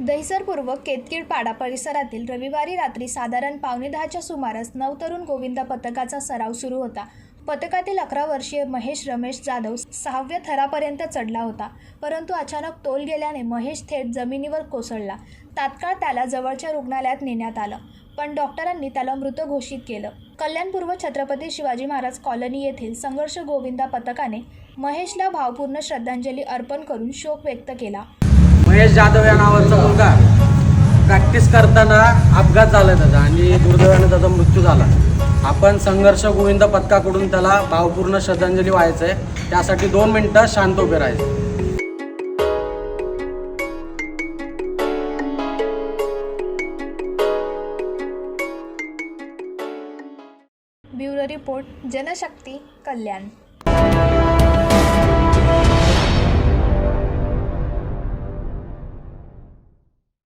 दहिसरपूर्व केतकीडपाडा परिसरातील रविवारी रात्री साधारण पावणे दहाच्या सुमारास नवतरुण गोविंदा पथकाचा सराव सुरू होता. पथकातील अकरा वर्षीय महेश रमेश जाधव सहाव्या थरापर्यंत चढला होता. परंतु अचानक तोल गेल्याने महेश थेट जमिनीवर कोसळला. तात्काळ त्याला जवळच्या रुग्णालयात नेण्यात आलं पण डॉक्टरांनी त्याला मृत घोषित केलं. कल्याणपूर्व छत्रपती शिवाजी महाराज कॉलनी येथील संघर्ष गोविंदा पथकाने महेशला भावपूर्ण श्रद्धांजली अर्पण करून शोक व्यक्त केला. महेश जाधव या नावाचा मुलगा प्रॅक्टिस करताना अपघात झाला त्याचा आणि दुर्दैवाने त्याचा मृत्यू झाला. आपण संघर्ष गोविंद पथकाकडून त्याला भावपूर्ण श्रद्धांजली व्हायचं आहे त्यासाठी दोन मिनटं शांत उभे राहायचं. Bureau report Janshakti Kalyan.